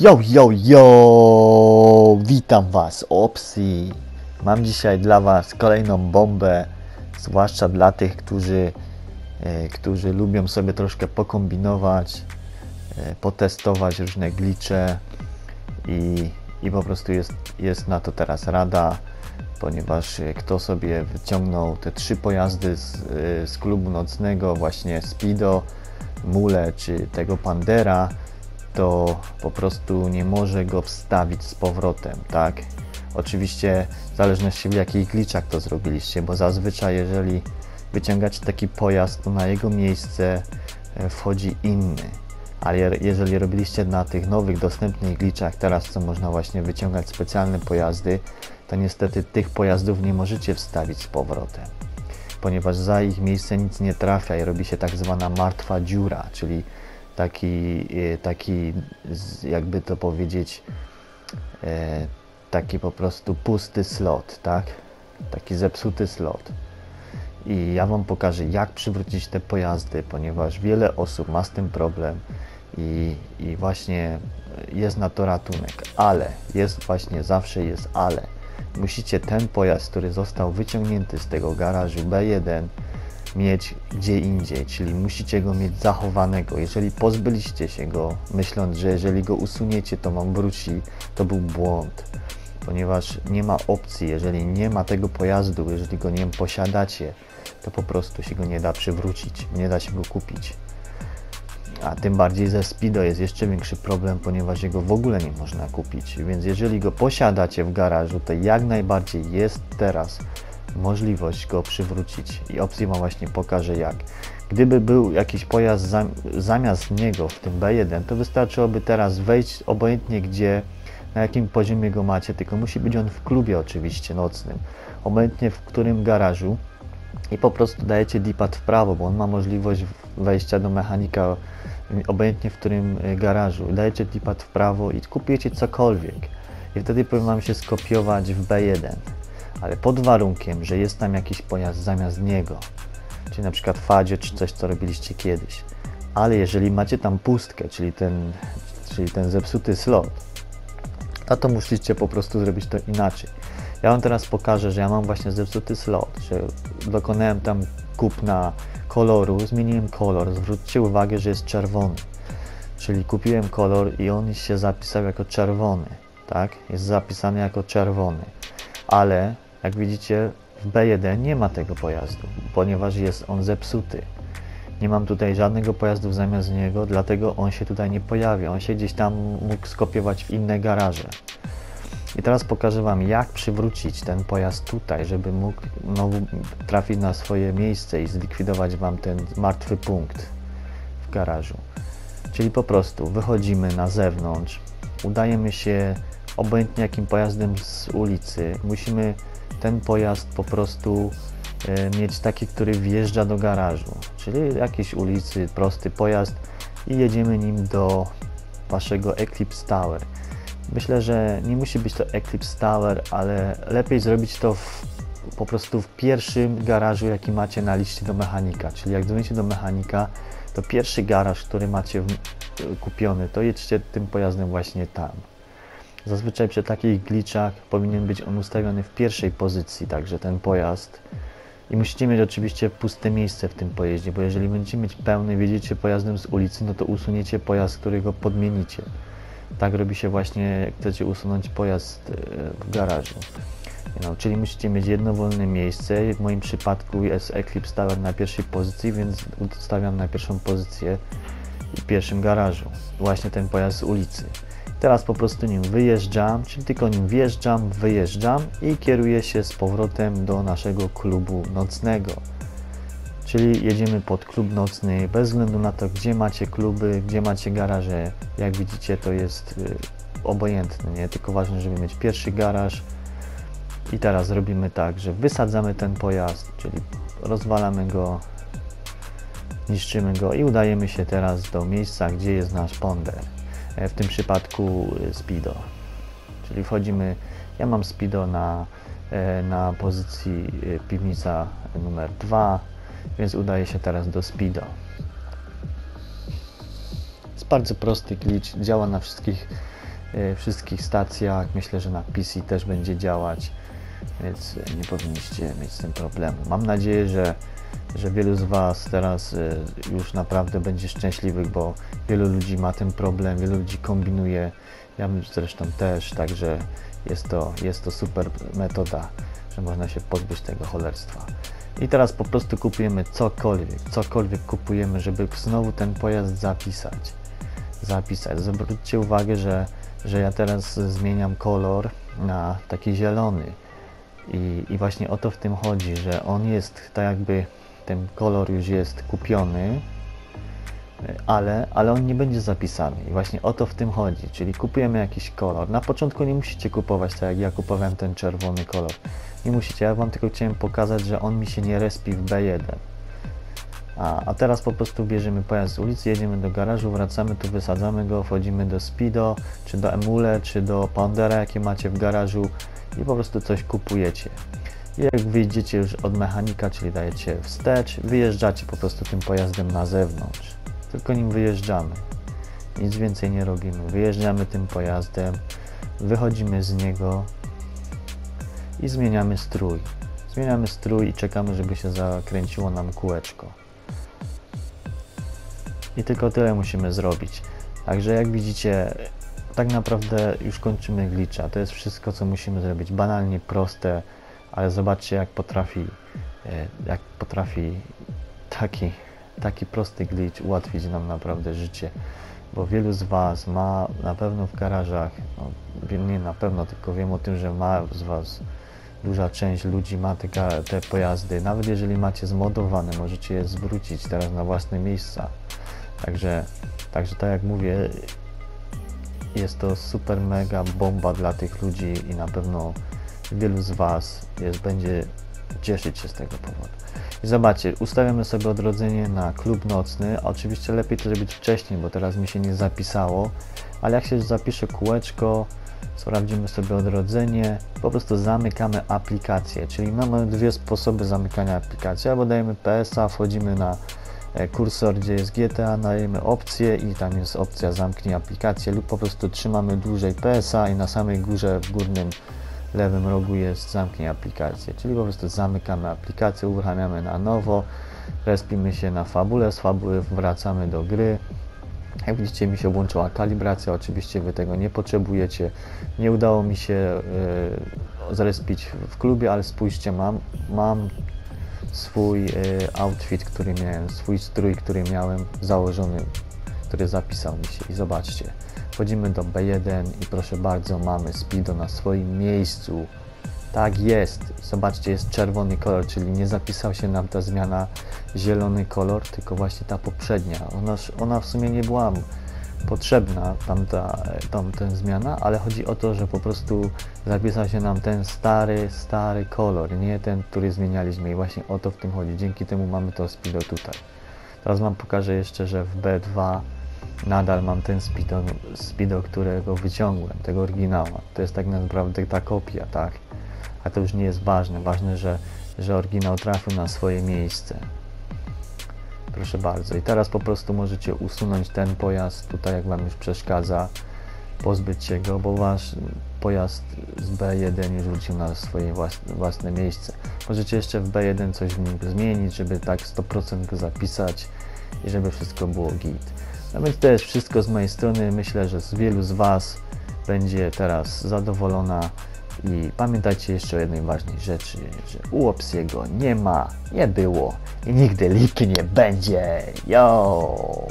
Yo, yo, yo! Witam Was, Opsi! Mam dzisiaj dla Was kolejną bombę, zwłaszcza dla tych, którzy, e, którzy lubią sobie troszkę pokombinować, e, potestować różne glicze i, i po prostu jest, jest na to teraz rada, ponieważ e, kto sobie wyciągnął te trzy pojazdy z, e, z klubu nocnego, właśnie Speedo, Mule czy tego Pandera, to po prostu nie może go wstawić z powrotem, tak? Oczywiście w zależności w jakich glitchach to zrobiliście, bo zazwyczaj jeżeli wyciągacie taki pojazd, to na jego miejsce e, wchodzi inny. Ale je- jeżeli robiliście na tych nowych dostępnych glitchach, teraz co można właśnie wyciągać specjalne pojazdy, to niestety tych pojazdów nie możecie wstawić z powrotem ponieważ za ich miejsce nic nie trafia i robi się tak zwana martwa dziura, czyli taki, e, taki jakby to powiedzieć, e, taki po prostu pusty slot, tak? Taki zepsuty slot. I ja Wam pokażę, jak przywrócić te pojazdy, ponieważ wiele osób ma z tym problem i, i właśnie jest na to ratunek, ale jest właśnie, zawsze jest ale. Musicie ten pojazd, który został wyciągnięty z tego garażu B1, mieć gdzie indziej, czyli musicie go mieć zachowanego. Jeżeli pozbyliście się go, myśląc, że jeżeli go usuniecie, to wam wróci, to był błąd, ponieważ nie ma opcji, jeżeli nie ma tego pojazdu, jeżeli go nie posiadacie, to po prostu się go nie da przywrócić, nie da się go kupić. A tym bardziej ze Speedo jest jeszcze większy problem, ponieważ jego w ogóle nie można kupić. Więc jeżeli go posiadacie w garażu, to jak najbardziej jest teraz możliwość go przywrócić. I opcji właśnie pokażę jak. Gdyby był jakiś pojazd zam- zamiast niego w tym B1, to wystarczyłoby teraz wejść obojętnie gdzie, na jakim poziomie go macie, tylko musi być on w klubie oczywiście nocnym. Obojętnie w którym garażu i po prostu dajecie D-pad w prawo, bo on ma możliwość wejścia do mechanika obojętnie w którym y, garażu. Dajecie D-pad w prawo i kupujecie cokolwiek. I wtedy powinien Wam się skopiować w B1. Ale pod warunkiem, że jest tam jakiś pojazd zamiast niego. Czyli na przykład Fadzie, czy coś, co robiliście kiedyś. Ale jeżeli macie tam pustkę, czyli ten, czyli ten zepsuty slot, no to musicie po prostu zrobić to inaczej. Ja Wam teraz pokażę, że ja mam właśnie zepsuty slot, że dokonałem tam kupna koloru, zmieniłem kolor. Zwróćcie uwagę, że jest czerwony. Czyli kupiłem kolor i on się zapisał jako czerwony, tak? Jest zapisany jako czerwony. Ale jak widzicie w B1 nie ma tego pojazdu, ponieważ jest on zepsuty. Nie mam tutaj żadnego pojazdu zamiast niego, dlatego on się tutaj nie pojawia. On się gdzieś tam mógł skopiować w inne garaże. I teraz pokażę Wam, jak przywrócić ten pojazd tutaj, żeby mógł trafić na swoje miejsce i zlikwidować Wam ten martwy punkt w garażu. Czyli po prostu wychodzimy na zewnątrz, udajemy się obojętnie jakim pojazdem z ulicy. Musimy ten pojazd po prostu e, mieć taki, który wjeżdża do garażu, czyli jakiejś ulicy, prosty pojazd i jedziemy nim do Waszego Eclipse Tower. Myślę, że nie musi być to Eclipse Tower, ale lepiej zrobić to w, po prostu w pierwszym garażu, jaki macie na liście do mechanika. Czyli jak dzwonicie do mechanika, to pierwszy garaż, który macie w, kupiony, to jedźcie tym pojazdem właśnie tam. Zazwyczaj przy takich glitchach powinien być on ustawiony w pierwszej pozycji, także ten pojazd. I musicie mieć oczywiście puste miejsce w tym pojeździe, bo jeżeli będziecie mieć pełny, wiedziecie pojazdem z ulicy, no to usuniecie pojazd, który go podmienicie. Tak robi się właśnie, jak chcecie usunąć pojazd e, w garażu. No, czyli musicie mieć jedno wolne miejsce. W moim przypadku jest Eclipse Tower na pierwszej pozycji, więc ustawiam na pierwszą pozycję w pierwszym garażu. Właśnie ten pojazd z ulicy. Teraz po prostu nim wyjeżdżam, czyli tylko nim wjeżdżam, wyjeżdżam i kieruję się z powrotem do naszego klubu nocnego. Czyli jedziemy pod klub nocny, bez względu na to, gdzie macie kluby, gdzie macie garaże. Jak widzicie, to jest y, obojętne, nie? Tylko ważne, żeby mieć pierwszy garaż. I teraz zrobimy tak, że wysadzamy ten pojazd, czyli rozwalamy go, niszczymy go i udajemy się teraz do miejsca, gdzie jest nasz ponder. E, W tym przypadku y, Speedo. Czyli wchodzimy, ja mam Speedo na, e, na pozycji piwnica numer 2, więc udaję się teraz do Speedo. Jest bardzo prosty glitch, działa na wszystkich e, wszystkich stacjach. Myślę, że na PC też będzie działać, więc nie powinniście mieć z tym problemu. Mam nadzieję, że, że wielu z Was teraz e, już naprawdę będzie szczęśliwych, bo wielu ludzi ma ten problem, wielu ludzi kombinuje. Ja zresztą też, także jest to, jest to super metoda, że można się pozbyć tego cholerstwa. I teraz po prostu kupujemy cokolwiek, cokolwiek kupujemy, żeby znowu ten pojazd zapisać. Zapisać. Zwróćcie uwagę, że, że ja teraz zmieniam kolor na taki zielony. I, I właśnie o to w tym chodzi, że on jest tak jakby ten kolor już jest kupiony, ale, ale on nie będzie zapisany. I właśnie o to w tym chodzi. Czyli kupujemy jakiś kolor. Na początku nie musicie kupować tak jak ja kupowałem ten czerwony kolor. Nie musicie, ja Wam tylko chciałem pokazać, że on mi się nie respi w B1. A, a teraz po prostu bierzemy pojazd z ulicy, jedziemy do garażu, wracamy tu, wysadzamy go, wchodzimy do Speedo, czy do Emule, czy do Poundera, jakie macie w garażu i po prostu coś kupujecie. Jak wyjdziecie już od mechanika, czyli dajecie wstecz, wyjeżdżacie po prostu tym pojazdem na zewnątrz. Tylko nim wyjeżdżamy. Nic więcej nie robimy. Wyjeżdżamy tym pojazdem, wychodzimy z niego, i zmieniamy strój. Zmieniamy strój i czekamy, żeby się zakręciło nam kółeczko. I tylko tyle musimy zrobić. Także jak widzicie, tak naprawdę już kończymy glitcha. To jest wszystko, co musimy zrobić. Banalnie proste, ale zobaczcie, jak potrafi, e, jak potrafi taki, taki prosty glitch ułatwić nam naprawdę życie. Bo wielu z Was ma na pewno w garażach, no, nie na pewno, tylko wiem o tym, że ma z Was duża część ludzi ma te, te pojazdy. Nawet jeżeli macie zmodowane, możecie je zwrócić teraz na własne miejsca. Także, także tak jak mówię, jest to super mega bomba dla tych ludzi i na pewno wielu z Was jest, będzie cieszyć się z tego powodu. I zobaczcie, ustawiamy sobie odrodzenie na klub nocny. Oczywiście lepiej to zrobić wcześniej, bo teraz mi się nie zapisało, ale jak się zapisze kółeczko, sprawdzimy sobie odrodzenie, po prostu zamykamy aplikację, czyli mamy dwie sposoby zamykania aplikacji, albo dajemy PSA, wchodzimy na kursor, gdzie jest GTA, dajemy opcję i tam jest opcja zamknij aplikację lub po prostu trzymamy dłużej PSA i na samej górze w górnym lewym rogu jest zamknij aplikację, czyli po prostu zamykamy aplikację, uruchamiamy na nowo, respimy się na fabule, z fabuły wracamy do gry, jak widzicie mi się włączyła kalibracja, oczywiście Wy tego nie potrzebujecie. Nie udało mi się y, zrespić w klubie, ale spójrzcie, mam, mam swój y, outfit, który miałem, swój strój, który miałem założony, który zapisał mi się i zobaczcie. Wchodzimy do B1 i proszę bardzo, mamy Speedo na swoim miejscu. Tak jest. Zobaczcie, jest czerwony kolor, czyli nie zapisał się nam ta zmiana zielony kolor, tylko właśnie ta poprzednia. Ona, ona w sumie nie była potrzebna, tamta, tamta zmiana, ale chodzi o to, że po prostu zapisał się nam ten stary, stary kolor, nie ten, który zmienialiśmy i właśnie o to w tym chodzi. Dzięki temu mamy to speedo tutaj. Teraz Wam pokażę jeszcze, że w B2 nadal mam ten speedo, speedo którego wyciągłem, tego oryginała. To jest tak naprawdę ta kopia, tak? a to już nie jest ważne. Ważne, że, że oryginał trafił na swoje miejsce. Proszę bardzo. I teraz po prostu możecie usunąć ten pojazd tutaj, jak Wam już przeszkadza, pozbyć się go, bo Wasz pojazd z B1 już wrócił na swoje własne, miejsce. Możecie jeszcze w B1 coś w nim zmienić, żeby tak 100% go zapisać i żeby wszystko było git. No więc to jest wszystko z mojej strony. Myślę, że z wielu z Was będzie teraz zadowolona i pamiętajcie jeszcze o jednej ważnej rzeczy, że u Opsiego nie ma, nie było i nigdy lipy nie będzie. Yo!